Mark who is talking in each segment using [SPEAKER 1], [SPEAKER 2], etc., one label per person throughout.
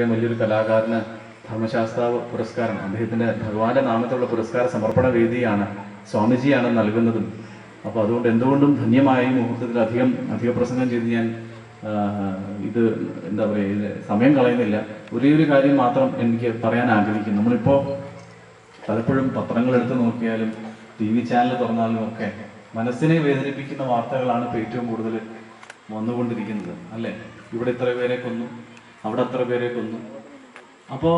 [SPEAKER 1] ഇത്രയും വലിയൊരു കലാകാരന് ധർമ്മശാസ്ത്ര പുരസ്കാരം അദ്ദേഹത്തിന്റെ ഭഗവാന്റെ നാമത്തിലുള്ള പുരസ്കാര സമർപ്പണ വേദിയാണ് സ്വാമിജിയാണ് നൽകുന്നതും. അപ്പോൾ അതുകൊണ്ട് എന്തുകൊണ്ടും ധന്യമായ ഈ മുഹൂർത്തത്തിൽ അധികം അധിക പ്രസംഗം ചെയ്ത് ഞാൻ ഇത് എന്താ പറയുക സമയം കളയുന്നില്ല. ഒരേ ഒരു കാര്യം മാത്രം എനിക്ക് പറയാൻ ആഗ്രഹിക്കുന്നു. നമ്മളിപ്പോൾ പലപ്പോഴും പത്രങ്ങൾ എടുത്ത് നോക്കിയാലും ടി വി ചാനൽ തുറന്നാലും ഒക്കെ മനസ്സിനെ വേദനിപ്പിക്കുന്ന വാർത്തകളാണ് ഇപ്പോൾ ഏറ്റവും കൂടുതൽ വന്നുകൊണ്ടിരിക്കുന്നത് അല്ലേ? ഇവിടെ ഇത്ര പേരെ കൊന്നു. അവിടെ അത്ര പേരെ കൊന്നു? അപ്പോൾ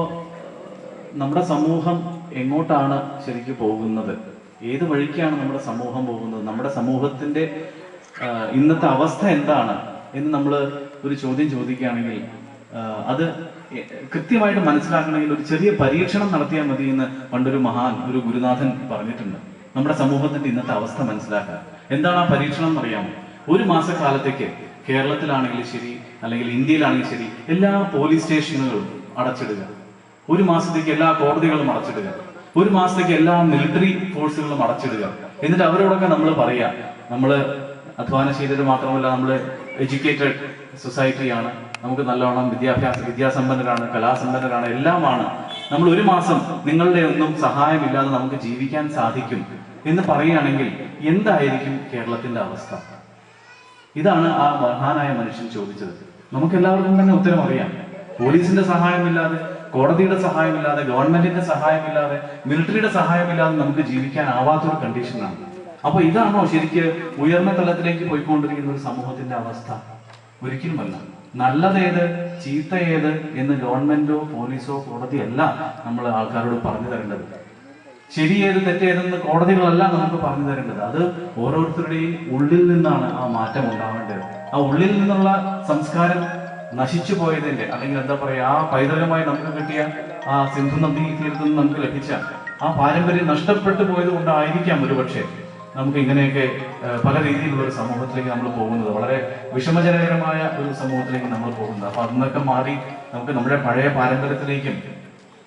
[SPEAKER 1] നമ്മുടെ സമൂഹം എങ്ങോട്ടാണ് ശരിക്കും പോകുന്നത്? ഏത് വഴിക്കാണ് നമ്മുടെ സമൂഹം പോകുന്നത്? നമ്മുടെ സമൂഹത്തിന്റെ ഇന്നത്തെ അവസ്ഥ എന്താണ്? എന്ന് നമ്മൾ ഒരു ചോദ്യം ചോദിക്കുകയാണെങ്കിൽ അത് കൃത്യമായിട്ട് മനസ്സിലാക്കണമെങ്കിൽ ഒരു ചെറിയ പരീക്ഷണം നടത്തിയാൽ മതി എന്ന് പണ്ടൊരു മഹാൻ ഒരു ഗുരുനാഥൻ പറഞ്ഞിട്ടുണ്ട്. നമ്മുടെ സമൂഹത്തിന്റെ ഇന്നത്തെ അവസ്ഥ മനസ്സിലാക്കാൻ. എന്താണ് ആ പരീക്ഷണം എന്നറിയാമോ ഒരു മാസക്കാലത്തേക്ക് കേരളത്തിലാണെങ്കിലും ശരി അല്ലെങ്കിൽ ഇന്ത്യയിലാണെങ്കിലും ശരി എല്ലാ പോലീസ് സ്റ്റേഷനുകളും അടച്ചിടുക. ഒരു മാസത്തേക്ക് എല്ലാ കോടതികളും അടച്ചിടുക. ഒരു മാസത്തേക്ക് എല്ലാ മിലിറ്ററി ഫോഴ്സുകളും അടച്ചിടുക. എന്നിട്ട് അവരോടൊക്കെ നമ്മൾ പറയാ അധ്വാനം ചെയ്തിട്ട് മാത്രമല്ല നമ്മൾ എഡ്യൂക്കേറ്റഡ് സൊസൈറ്റിയാണ്. നമുക്ക് നല്ലോണം വിദ്യാഭ്യാസ വിദ്യാസമ്പന്നരാണ് കലാസമ്പന്നരാണ് എല്ലാമാണ്. നമ്മൾ ഒരു മാസം നിങ്ങളുടെ ഒന്നും സഹായമില്ലാതെ നമുക്ക് ജീവിക്കാൻ സാധിക്കും. എന്ന് പറയുകയാണെങ്കിൽ എന്തായിരിക്കും കേരളത്തിന്റെ അവസ്ഥ? ഇതാണ് ആ മഹാനായ മനുഷ്യൻ ചോദിച്ചത്. നമുക്ക് എല്ലാവർക്കും തന്നെ ഉത്തരം അറിയാം പോലീസിന്റെ സഹായമില്ലാതെ കോടതിയുടെ സഹായമില്ലാതെ ഗവൺമെന്റിന്റെ സഹായമില്ലാതെ മിലിറ്ററിയുടെ സഹായമില്ലാതെ നമുക്ക് ജീവിക്കാൻ ആവാത്തൊരു കണ്ടീഷനാണ്. അപ്പൊ ഇതാണോ ശരിക്ക് ഉയർന്ന തലത്തിലേക്ക് പോയിക്കൊണ്ടിരിക്കുന്ന ഒരു സമൂഹത്തിന്റെ അവസ്ഥ? ഒരിക്കലുമല്ല. നല്ലതേത് ചീത്ത ഏത് എന്ന് ഗവൺമെന്റോ പോലീസോ കോടതിയല്ല നമ്മൾ ആൾക്കാരോട് പറഞ്ഞു തരേണ്ടത്. ശരിയേത് തെറ്റേതെന്ന് കോടതികളല്ല നമുക്ക് പറഞ്ഞു തരേണ്ടത്. അത് ഓരോരുത്തരുടെയും ഉള്ളിൽ നിന്നാണ് ആ മാറ്റം ഉണ്ടാവേണ്ടത്. ആ ഉള്ളിൽ നിന്നുള്ള സംസ്കാരം നശിച്ചു പോയതിന്റെ അല്ലെങ്കിൽ എന്താ പറയുക ആ പൈതൃകമായി നമുക്ക് കിട്ടിയ ആ സിന്ധു നദീ തീരത്ത് നിന്ന് നമുക്ക് ലഭിച്ച ആ പാരമ്പര്യം നഷ്ടപ്പെട്ടു പോയത് കൊണ്ടായിരിക്കാം ഒരുപക്ഷെ നമുക്ക് ഇങ്ങനെയൊക്കെ പല രീതിയിലുള്ള ഒരു സമൂഹത്തിലേക്ക് നമ്മൾ പോകുന്നത്. വളരെ വിഷമജനകരമായ ഒരു സമൂഹത്തിലേക്ക് നമ്മൾ പോകുന്നത്. അപ്പൊ അന്നൊക്കെ മാറി നമുക്ക് നമ്മുടെ പഴയ പാരമ്പര്യത്തിലേക്കും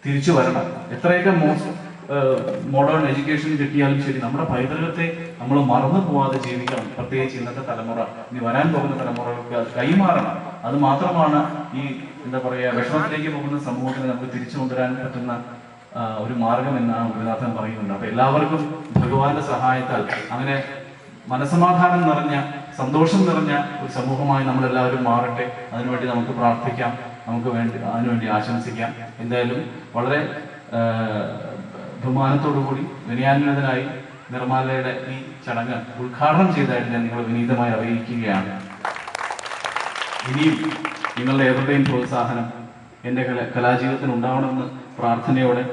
[SPEAKER 1] തിരിച്ചു വരണം. എത്രയൊക്കെ മോഡേൺ എഡ്യൂക്കേഷൻ കിട്ടിയാലും ശരി നമ്മുടെ പൈതൃകത്തെ നമ്മൾ മറന്നു പോവാതെ ജീവിക്കണം. പ്രത്യേകിച്ച് ഇന്നത്തെ തലമുറ. ഇനി വരാൻ പോകുന്ന തലമുറകൾക്ക് കൈമാറണം. അത് മാത്രമാണ് ഈ എന്താ പറയുക വിഷമത്തിലേക്ക് പോകുന്ന സമൂഹത്തിന് നമുക്ക് തിരിച്ചു കൊണ്ടുവരാൻ പറ്റുന്ന ഒരു മാർഗം എന്നാണ് ഗുരുനാഥൻ പറയുന്നുണ്ട്. അപ്പൊ എല്ലാവർക്കും ഭഗവാന്റെ സഹായത്താൽ അങ്ങനെ മനസമാധാനം നിറഞ്ഞ സന്തോഷം നിറഞ്ഞ ഒരു സമൂഹമായി നമ്മൾ എല്ലാവരും മാറട്ടെ. അതിനുവേണ്ടി നമുക്ക് പ്രാർത്ഥിക്കാം. നമുക്ക് വേണ്ടി അതിനുവേണ്ടി ആശംസിക്കാം. എന്തായാലും വളരെ ആ, ബഹുമാനത്തോടു കൂടി വിനയാന്വിതനായി നിർമ്മാലയുടെ ഈ ചടങ്ങ് ഉദ്ഘാടനം ചെയ്തതായിട്ട് ഞാൻ നിങ്ങളെ വിനീതമായി അറിയിക്കുകയാണ്. ഇനിയും നിങ്ങളുടെ ഏവരുടെയും പ്രോത്സാഹനം എന്റെ കല കലാജീവിതത്തിന് ഉണ്ടാവണമെന്ന് പ്രാർത്ഥനയോടെ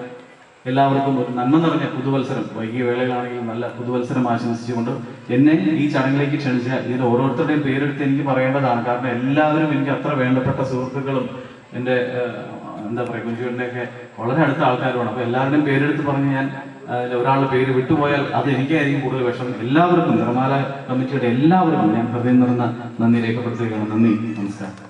[SPEAKER 1] എല്ലാവർക്കും ഒരു നന്മ നിറഞ്ഞ പുതുവത്സരം വൈകിയ വേളയിലാണെങ്കിലും നല്ല പുതുവത്സരം ആശംസിച്ചുകൊണ്ട് എന്നെ ഈ ചടങ്ങിലേക്ക് ക്ഷണിച്ച ഇതിൽ ഓരോരുത്തരുടെയും പേരെടുത്ത് എനിക്ക് പറയേണ്ടതാണ്. കാരണം എല്ലാവരും എനിക്ക് അത്ര വേണ്ടപ്പെട്ട സുഹൃത്തുക്കളും എന്റെ എന്താ പറയുക കുഞ്ചുവിന്റെയൊക്കെ വളരെ അടുത്ത ആൾക്കാരുമാണ്. അപ്പൊ എല്ലാവരുടെയും പേരെടുത്ത് പറഞ്ഞ് ഞാൻ ഒരാളുടെ പേര് വിട്ടുപോയാൽ അത് എനിക്കായിരിക്കും കൂടുതൽ വിഷമം. എല്ലാവർക്കും നിർമ്മാല കമ്മിറ്റിയുടെ എല്ലാവർക്കും ഞാൻ ഹൃദയം നിറഞ്ഞ നന്ദി രേഖപ്പെടുത്തുകയാണ്. നന്ദി. നമസ്കാരം.